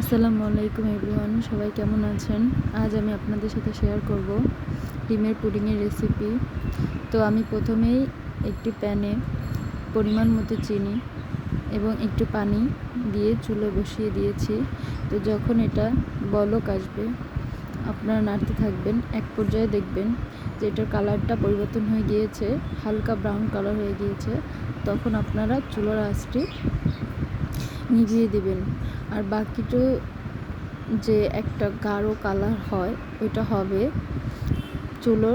আসসালামু আলাইকুম এভরিওয়ান, সবাই কেমন আছেন? আজ আমি আপনাদের সাথে শেয়ার করব ডিমের পুডিংয়ের রেসিপি তো আমি প্রথমেই একটি প্যানে পরিমাণ মতো চিনি এবং একটু পানি দিয়ে চুলো বসিয়ে দিয়েছি। তো যখন এটা বলক আসবে, আপনারা নাড়তে থাকবেন, এক পর্যায়ে দেখবেন যে এটার কালারটা পরিবর্তন হয়ে গিয়েছে, হালকা ব্রাউন কালার হয়ে গিয়েছে। তখন আপনারা চুলোর আঁচটি নিভিয়ে দিবেন। আর বাকিটা যে একটা গাঢ় কালার হয়, ওইটা হবে চুলো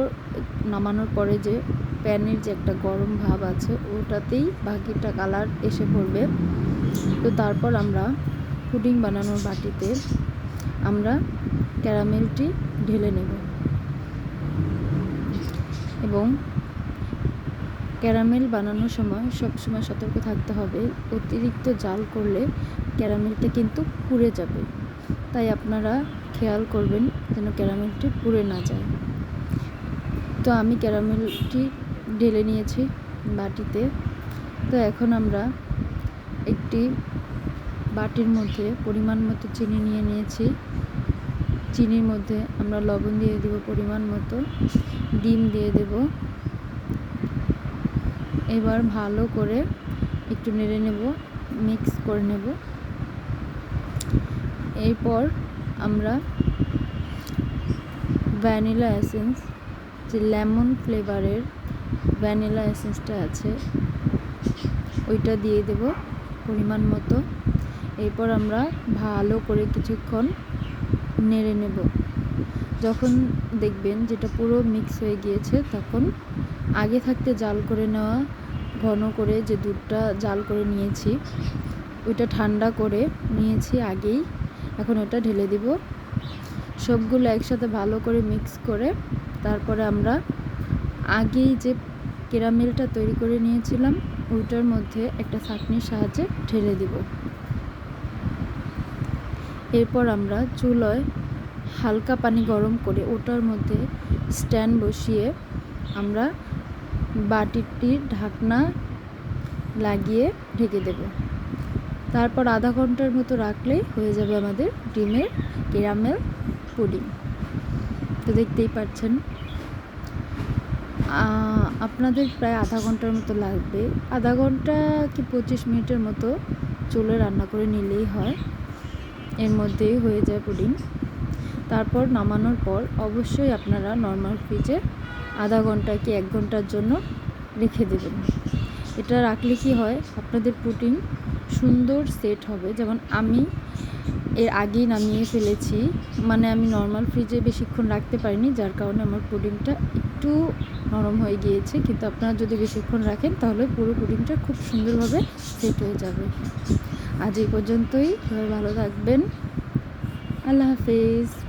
নামানোর পরে যে প্যানের যে একটা গরম ভাব আছে, ওটাতেই বাকিটা কালার এসে পড়বে। তো তারপর আমরা পুডিং বানানোর বাটিতে আমরা ক্যারামেলটি ঢেলে নেব। এবং ক্যারামেল বানানোর সময় সবসময় সতর্ক থাকতে হবে। অতিরিক্ত জাল করলে ক্যারামেলটা কিন্তু পুড়ে যাবে। তাই আপনারা খেয়াল করবেন যেন ক্যারামেলটি পুড়ে না যায়। তো আমি ক্যারামেলটি ঢেলে নিয়েছি বাটিতে। তো এখন আমরা একটি বাটির মধ্যে পরিমাণ মতো চিনি নিয়ে নিয়েছি। চিনির মধ্যে আমরা লবণ দিয়ে দেব পরিমাণ মতো। ডিম দিয়ে দেব। এবার ভালো করে একটু নেড়ে নেব মিক্স করে নেব। এরপর আমরা ভ্যানিলা এসেন্স যে লেমন ফ্লেভারের ভ্যানিলা এসেন্সটা আছে, ওইটা দিয়ে দেব পরিমাণ মতো। এরপর আমরা ভালো করে কিছুক্ষণ নেড়ে নেব। যখন দেখবেন যেটা পুরো মিক্স হয়ে গিয়েছে, তখন আগে থাকতে জাল করে নেওয়া ঘন করে যে দুধটা জাল করে নিয়েছি, ওইটা ঠান্ডা করে নিয়েছি আগেই। এখন ওটা ঢেলে দিব। সবগুলো একসাথে ভালো করে মিক্স করে তারপরে আমরা আগেই যে কেরামেলটা তৈরি করে নিয়েছিলাম, ওইটার মধ্যে একটা ছাঁকনির সাহায্যে ঢেলে দিব। এরপর আমরা চুলোয় হালকা পানি গরম করে ওটার মধ্যে স্ট্যান্ড বসিয়ে আমরা বাটিটির ঢাকনা লাগিয়ে ঢেকে দেব। তারপর আধা ঘণ্টার মতো রাখলেই হয়ে যাবে আমাদের ডিমের ক্যারামেল পুডিং। তো দেখতেই পাচ্ছেন আপনাদের প্রায় আধা ঘণ্টার মতো লাগবে। আধা ঘণ্টা কি পঁচিশ মিনিটের মতো চুলে রান্না করে নিলেই হয়। এর মধ্যেই হয়ে যায় পুডিং। তারপর নামানোর পর অবশ্যই আপনারা নর্মাল ফ্রিজে আধা ঘণ্টা কি এক ঘণ্টার জন্য রেখে দেবেন। এটা রাখলে কি হয়? আপনাদের প্রোটিন সুন্দর সেট হবে। যেমন আমি এর আগেই নামিয়ে ফেলেছি। মানে আমি নর্মাল ফ্রিজে বেশিক্ষণ রাখতে পারিনি, যার কারণে আমার পুডিংটা একটু নরম হয়ে গিয়েছে। কিন্তু আপনারা যদি বেশিক্ষণ রাখেন, তাহলে পুরো পুডিংটা খুব সুন্দরভাবে সেট হয়ে যাবে। আজ এই পর্যন্তই। সবাই ভালো থাকবেন। আল্লাহ হাফেজ।